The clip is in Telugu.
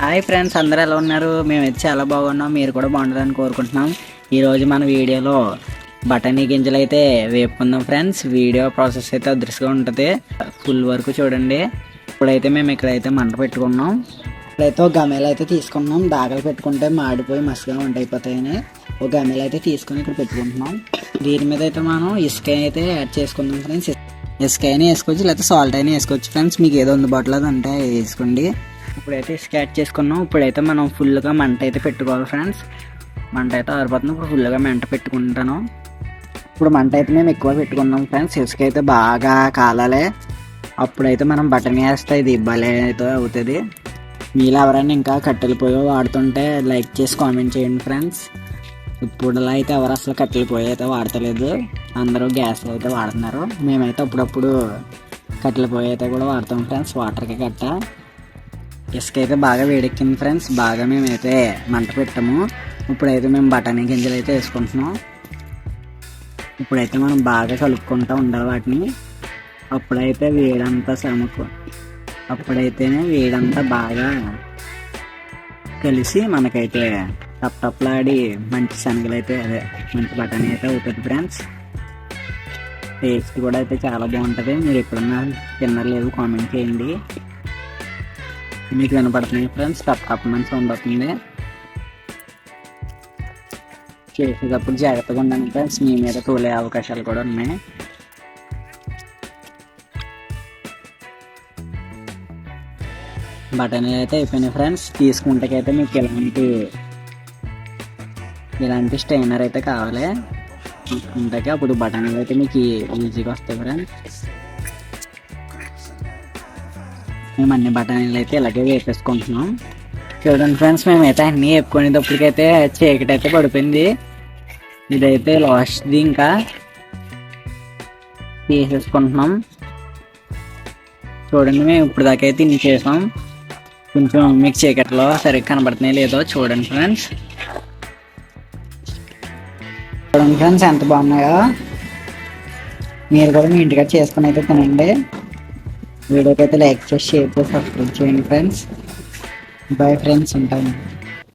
హాయ్ ఫ్రెండ్స్ అందరూ ఎలా ఉన్నారు? మేమైతే చాలా బాగున్నాం. మీరు కూడా బాగుండాలని కోరుకుంటున్నాం. ఈరోజు మన వీడియోలో బఠానీ గింజలు అయితే వేపుకుందాం ఫ్రెండ్స్ వీడియో ప్రాసెస్ అయితే అదృష్టంగా ఉంటుంది. ఫుల్ వరకు చూడండి. ఇప్పుడైతే మేము ఇక్కడైతే మంట పెట్టుకున్నాం. ఇప్పుడైతే ఒక గమేలు అయితే తీసుకున్నాం. దాగలు పెట్టుకుంటే మాడిపోయి మసిగా అయిపోతాయని ఒక గమేలు అయితే తీసుకొని ఇక్కడ పెట్టుకుంటున్నాం. దీని మీద అయితే మనం ఇసుక అయితే యాడ్ చేసుకుందాం ఫ్రెండ్స్ ఇసుక అయినా వేసుకోవచ్చు లేకపోతే సాల్ట్ అయినా వేసుకోవచ్చు ఫ్రెండ్స్ మీకు ఏదో అందుబాటులో అది ఉంటే వేసుకోండి. ఇప్పుడైతే స్కాచ్ చేసుకున్నాం. ఇప్పుడైతే మనం ఫుల్గా మంట అయితే పెట్టుకోవాలి ఫ్రెండ్స్ మంట అయితే ఆరిపోతుంది. ఇప్పుడు ఫుల్గా మంట పెట్టుకుంటాను. ఇప్పుడు మంట అయితే మేము ఎక్కువ పెట్టుకున్నాం ఫ్రెండ్స్ ఇసుక అయితే బాగా కాలాలి. అప్పుడైతే మనం బటన్ వేస్తే ఇది భలే అయితే అవుతుంది. మీలో ఎవరైనా ఇంకా కట్టెల పొయ్యి వాడుతుంటే లైక్ చేసి కామెంట్ చేయండి ఫ్రెండ్స్ ఇప్పుడులా అయితే ఎవరు అసలు కట్టెల పొయ్యి అయితే వాడతలేదు. అందరూ గ్యాస్ అయితే వాడుతున్నారు. మేమైతే అప్పుడప్పుడు కట్టెల పొయ్యి అయితే కూడా వాడతాం ఫ్రెండ్స్ వాటర్కి కట్ట. ఇసుక అయితే బాగా వేడెక్కింది ఫ్రెండ్స్. బాగా మేమైతే మంట పెట్టాము. ఇప్పుడైతే మేము బఠానీ గింజలు అయితే వేసుకుంటున్నాం. ఇప్పుడైతే మనం బాగా కలుపుకుంటూ ఉండాలి వాటిని. అప్పుడైతే వేడంతా సమకు అప్పుడైతేనే వేడంతా బాగా కలిసి మనకైతే టప్ టప్లాడి మంచి శనగలు అయితే అదే మంచి బఠానీ అయితే అవుతుంది ఫ్రెండ్స్. టేస్ట్ కూడా అయితే చాలా బాగుంటుంది. మీరు ఎప్పుడన్నా తినలేదు కామెంట్ చేయండి. మీకు వినపడుతుంది ఫ్రెండ్స్. టప్ టప్ మంచి సౌండ్ అవుతుంది చేసేటప్పుడు జాగ్రత్తగా ఉండండి ఫ్రెండ్స్. మీ మీద తోలే అవకాశాలు కూడా ఉన్నాయి. బటన్లు అయితే అయిపోయినాయి ఫ్రెండ్స్. తీసుకుంటకైతే మీకు ఇలాంటి ఇలాంటి స్టైనర్ అయితే కావాలి. తీసుకుంటాక అప్పుడు బటన్లు అయితే మీకు ఈజీగా వస్తాయి ఫ్రెండ్స్. మేము అన్ని బఠానీలు అయితే ఇలాగే వేపేసుకుంటున్నాం చూడండి ఫ్రెండ్స్ మేమైతే అన్నీ వేపుకునేటప్పటికైతే చీకటి అయితే పడిపోయింది. ఇదైతే లాస్ట్ది ఇంకా. తీసేసుకుంటున్నాం. చూడండి మేము ఇప్పుడు దాకా అయితే ఇన్ని చేసాం. కొంచెం మీకు చీకట్లో సరిగ్గా కనబడుతున్నాయి లేదో చూడండి ఫ్రెండ్స్. చూడండి ఫ్రెండ్స్ ఎంత బాగున్నాయో. మీరు కూడా మీ ఇంటిగా చేసుకుని అయితే తినండి. వీడియోకి అయితే లైక్ చేసి షేర్ చేసి సబ్స్క్రైబ్ చేయండి ఫ్రెండ్స్ బాయ్ ఫ్రెండ్స్ ఉంటాను.